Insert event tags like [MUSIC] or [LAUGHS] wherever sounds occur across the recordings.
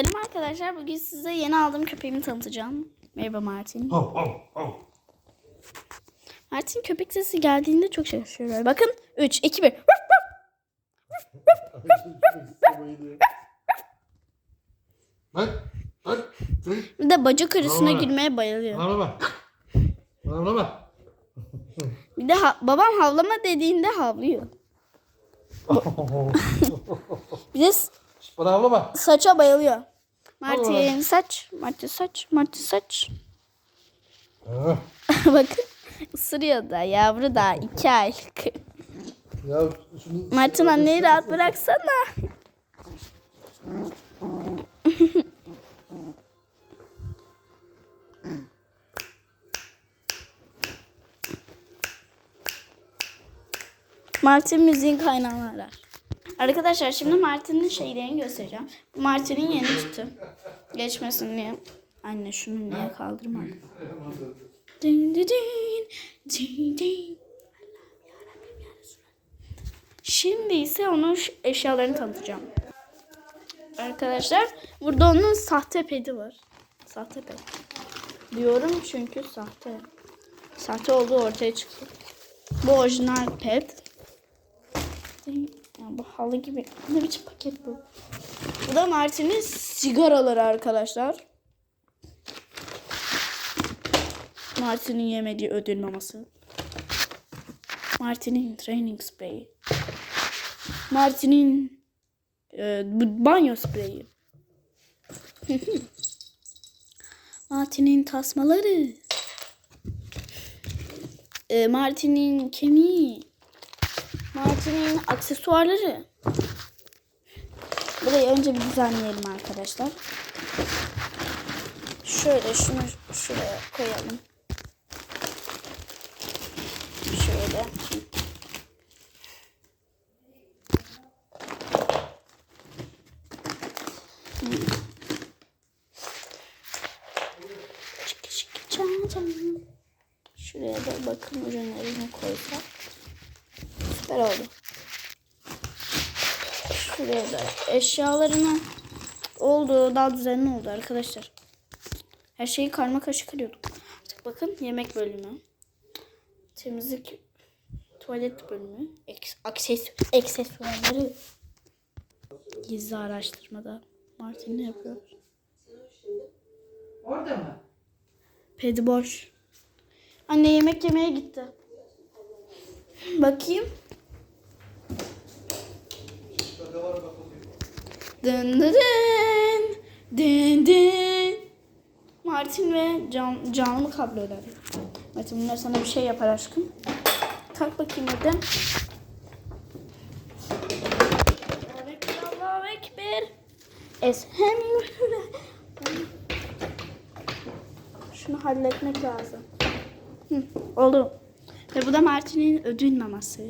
Selam arkadaşlar. Bugün size yeni aldığım köpeğimi tanıtacağım. Merhaba Martin. Oh, oh, oh. Martin köpek sesi geldiğinde çok şaşırıyor. Bakın 3, 2, 1. Bak, bak. Bir de bacak arasına girmeye bayılıyor. Bana bak. Bir de ha- babam havlama dediğinde havlıyor. [LAUGHS] Bir de Bana bak. saça bayılıyor. Martin saç, Martin saç, Martin saç. Ah, [LAUGHS] Bakın ısırıyor da yavru da 2 aylık. Ya şunu... [LAUGHS] Martin anneyi rahat bıraksana. [LAUGHS] Martin müziğin kaynağını arar. Arkadaşlar şimdi Martin'in şeylerini göstereceğim. Bu Martin'in yeni çıktı. Geçmesin diye. Anne şunu niye kaldırmadın? Din din din, din din. Şimdi ise onun eşyalarını tanıtacağım. Arkadaşlar burada onun sahte pedi var. Sahte ped. Diyorum çünkü sahte. Sahte olduğu ortaya çıktı. Bu orijinal ped. Ya bu halı gibi. Ne biçim paket bu? Bu da Martin'in sigaraları arkadaşlar. Martin'in yemediği ödül maması. Martin'in training spreyi. Martin'in e, banyo spreyi. [LAUGHS] Martin'in tasmaları. E, Martin'in kemiği. Martin'in aksesuarları. Burayı önce bir düzenleyelim arkadaşlar. Şöyle şunu şuraya koyalım. Şöyle. Şuraya da bakım ürünlerini koysak. Süper oldu. Şuraya da eşyalarını oldu. Daha düzenli oldu arkadaşlar. Her şeyi karma karışık arıyorduk. Artık bakın yemek bölümü. Temizlik tuvalet bölümü. Akses, aksesuarları. Gizli araştırmada. Martin ne yapıyor? Orada mı? Pedi boş. Anne yemek yemeye gitti. Bakayım. Dın dın dın. Dın. Martin ve can, canlı kablolar. Martin bunlar sana bir şey yapar aşkım. Tak bakayım Ekber, Allahu Ekber. Eshem. Şunu halletmek lazım. Hı, oldu. Ve bu da Martin'in ödül maması.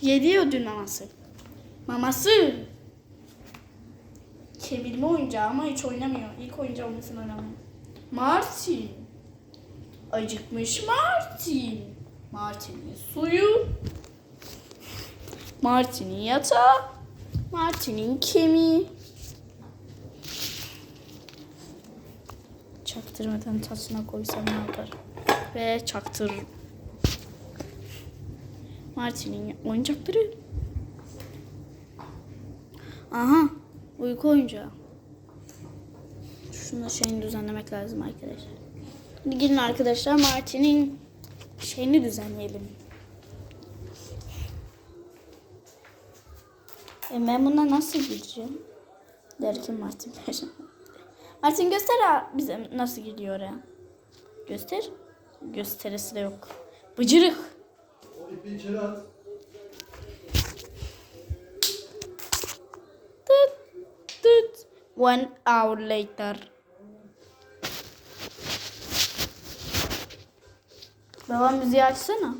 Yedi ödül maması. Maması. Kemirme oyuncağı ama hiç oynamıyor. İlk oyuncağı olmasını oynamıyor. Martin. Acıkmış Martin. Martin'in suyu. Martin'in yatağı. Martin'in kemiği. Çaktırmadan tasına koysam ne yapar? Ve çaktır. Martin'in oyuncakları. Aha. Uyku oyuncağı. Şunu şeyini düzenlemek lazım arkadaşlar. Hadi gelin arkadaşlar Martin'in şeyini düzenleyelim. E ben buna nasıl gireceğim? Derken Martin [LAUGHS] Martin göster bize nasıl gidiyor oraya. Göster. Gösterisi de yok. Bıcırık. O içeri at. Tıt tıt. One hour later. Baba müziği açsana.